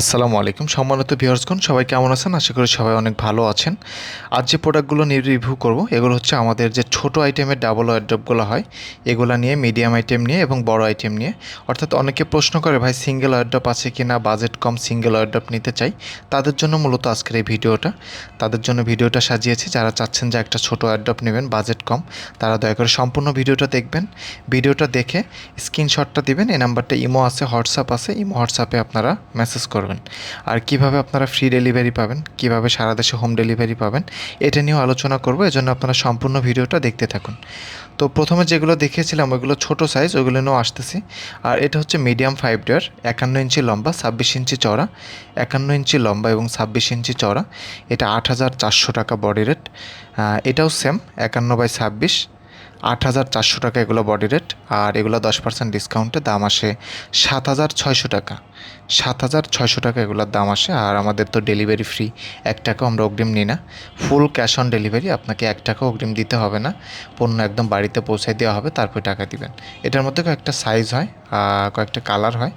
আসসালামু আলাইকুম। সম্মানিত ভিউয়ার্সগণ, সবাই কেমন আছেন? আশা করি সবাই অনেক ভালো আছেন। আজ যে প্রোডাক্টগুলো নিয়ে রিভিউ করব, এগুলো হচ্ছে আমাদের যে ছোট আইটেমের ডাবল ওয়ারড্রপগুলো হয়, এগুলো নিয়ে মিডিয়াম আইটেম নিয়ে এবং বড় আইটেম নিয়ে। অর্থাৎ অনেকে প্রশ্ন করে, ভাই, সিঙ্গেল ওয়ারড্রপ আছে কি না বাজেট কম, সিঙ্গেল ওয়ারড্রপ নিতে চাই। তাদের জন্য মূলত আজকের এই ভিডিওটা। তাদের জন্য ভিডিওটা সাজিয়েছি। যারা চাচ্ছেন যে একটা ছোট ওয়ারড্রপ নেবেন, বাজেট কম, তারা দয়া করে সম্পূর্ণ ভিডিওটা দেখবেন। ভিডিওটা দেখে স্ক্রিনশটটা দিবেন, এই নাম্বারটা ইমো আছে, হোয়াটসঅ্যাপ আছে। ইমো, হোয়াটসঅ্যাপে আপনারা মেসেজ করবেন। আর কীভাবে আপনারা ফ্রি ডেলিভারি পাবেন, কীভাবে সারা দেশে হোম ডেলিভারি পাবেন, এটা নিয়েও আলোচনা করব, এজন্য আপনারা সম্পূর্ণ ভিডিওটা দেখতে থাকুন। তো প্রথমে যেগুলো দেখিয়েছিলাম, ওইগুলো ছোট সাইজ ওইগুলো নিয়েও আসতেছি। আর এটা হচ্ছে মিডিয়াম ফাইভ ডেয়ার একান্ন ইঞ্চি লম্বা, ছাব্বিশ ইঞ্চি চড়া একান্ন ইঞ্চি লম্বা এবং ছাব্বিশ ইঞ্চি চড়া এটা আট হাজার চারশো টাকা বডি রেট এটাও সেম একান্ন বাই ছাব্বিশ। আট হাজার চারশো টাকা এগুলো বডি রেট আর এগুলো দশ পার্সেন্ট ডিসকাউন্টে দাম আসে সাত হাজার ছয়শো টাকা। সাত হাজার ছয়শো টাকা এগুলোর দাম আসে, আর আমাদের তো ডেলিভারি ফ্রি এক টাকাও আমরা অগ্রিম নিই না। ফুল ক্যাশ অন ডেলিভারি আপনাকে এক টাকা অগ্রিম দিতে হবে না। পণ্য একদম বাড়িতে পৌঁছে দেওয়া হবে, তারপরে টাকা দিবেন। এটার মধ্যে কয়েকটা সাইজ হয় কয়েকটা কালার হয়।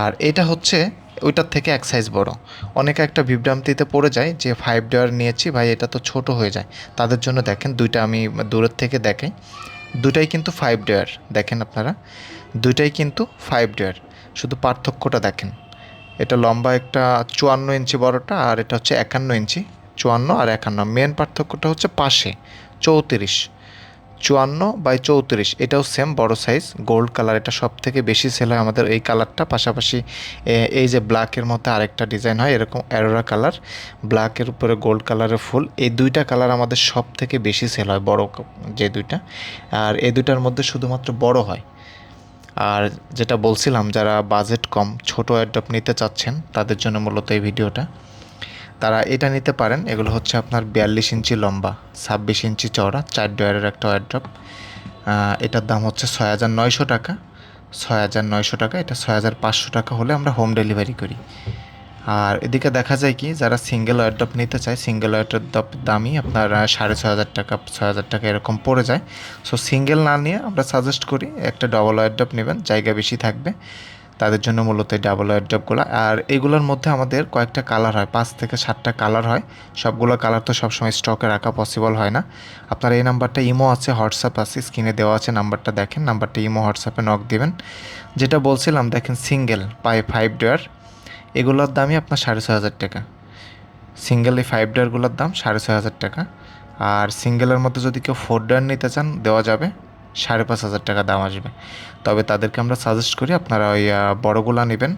আর এটা হচ্ছে ওইটার থেকে এক সাইজ বড়। অনেকে একটা বিভ্রান্তিতে পড়ে যায় যে ফাইভ ডেয়ার নিয়েছি, ভাই এটা তো ছোট হয়ে যায়। তাদের জন্য দেখেন দুইটা আমি দূরের থেকে দেখাই। দুটাই কিন্তু ফাইভ ডেয়ার দেখেন আপনারা। দুইটাই কিন্তু ফাইভ ডেয়ার শুধু পার্থক্যটা দেখেন। এটা লম্বা একটা চুয়ান্ন ইঞ্চি বড়টা আর এটা হচ্ছে একান্ন ইঞ্চি, চুয়ান্ন আর একান্ন। মেন পার্থক্যটা হচ্ছে পাশে, চৌত্রিশ। চুয়ান্ন বাই চৌত্রিশ। এটাও সেম বড় সাইজ গোল্ড কালার এটা সব থেকে বেশি সেল হয় আমাদের এই কালারটা পাশাপাশি এই যে ব্ল্যাকের মধ্যে আরেকটা ডিজাইন হয়, এরকম অ্যারোরা কালার ব্ল্যাকের উপরে গোল্ড কালারের ফুল। এই দুইটা কালার আমাদের সব থেকে বেশি সেল হয়, বড় যে দুইটা। আর এই দুইটার মধ্যে শুধুমাত্র বড় হয়। আর যেটা বলছিলাম, যারা বাজেট কম, ছোট অ্যাড্রপ নিতে চাচ্ছেন, তাদের জন্য মূলত এই ভিডিওটা তারা এটা নিতে পারেন। এগুলো হচ্ছে আপনার বিয়াল্লিশ ইঞ্চি লম্বা, ছাব্বিশ ইঞ্চি চওড়া, চার ডয়ারের একটা ওয়ার্ড্রপ এটার দাম হচ্ছে ছয় হাজার নয়শো টাকা। ছয় হাজার নয়শো টাকা, এটা ছয় হাজার পাঁচশো টাকা হলে আমরা হোম ডেলিভারি করি। আর এদিকে দেখা যায় কি, যারা সিঙ্গেল ওয়ার্ড্রপ নিতে চায় সিঙ্গেল ওয়ার্ড্রপ দামই আপনার সাড়ে ছয় হাজার টাকা, ছয় হাজার টাকা এরকম পড়ে যায়। সো সিঙ্গেল না নিয়ে আমরা সাজেস্ট করি, একটা ডবল ওয়ার্ড্রপ নেবেন, জায়গা বেশি থাকবে। তাদের জন্য মূলত এই ডাবল ওয়ারড্রপগুলো আর এগুলোর মধ্যে আমাদের কয়েকটা কালার হয়, পাঁচ থেকে সাতটা কালার হয়। সবগুলো কালার তো সবসময় স্টকে রাখা পসিবল হয় না। আপনার এই নাম্বারটা ইমো আছে হোয়াটসঅ্যাপ আছে স্ক্রিনে দেওয়া আছে নাম্বারটা দেখেন নাম্বারটা ইমো হোয়াটসঅ্যাপে নক দেবেন। যেটা বলছিলাম, দেখেন সিঙ্গেল পাই ফাইভ ডেয়ার এগুলোর দামই আপনার সাড়ে ছয় হাজার টাকা। সিঙ্গেল এই ফাইভ ডেয়ারগুলোর দাম সাড়ে ছয় হাজার টাকা। আর সিঙ্গেলের মধ্যে যদি কেউ ফোর ডেয়ার নিতে চান, দেওয়া যাবে। সাড়ে পাঁচ হাজার টাকা দাম আসবে। তবে তাদেরকে আমরা সাজেস্ট করি আপনারা ওই বড়গুলা নেবেন।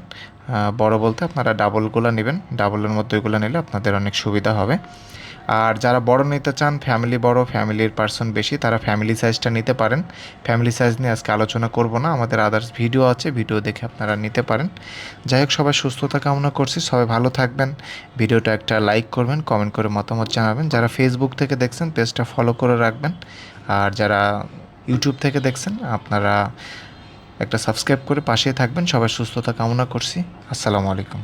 বড় বলতে আপনারা ডাবলগুলো নেবেন। ডাবলের মধ্যে ওইগুলো নিলে আপনাদের অনেক সুবিধা হবে। আর যারা বড় নিতে চান ফ্যামিলি বড় ফ্যামিলির পার্সন বেশি, তারা ফ্যামিলি সাইজটা নিতে পারেন। ফ্যামিলি সাইজ নিয়ে আজকে আলোচনা করব না, আমাদের আদার্স ভিডিও আছে ভিডিও দেখে আপনারা নিতে পারেন। যাই হোক, সবাই সুস্থতা কামনা করছি, সবাই ভালো থাকবেন। ভিডিওটা একটা লাইক করবেন কমেন্ট করে মতামত জানাবেন। যারা ফেসবুক থেকে দেখছেন পেজটা ফলো করে রাখবেন। আর যারা ইউটিউব থেকে দেখছেন, আপনারা একটা সাবস্ক্রাইব করে পাশে থাকবেন। সবাই সুস্থতা কামনা করছি। আসসালামু আলাইকুম।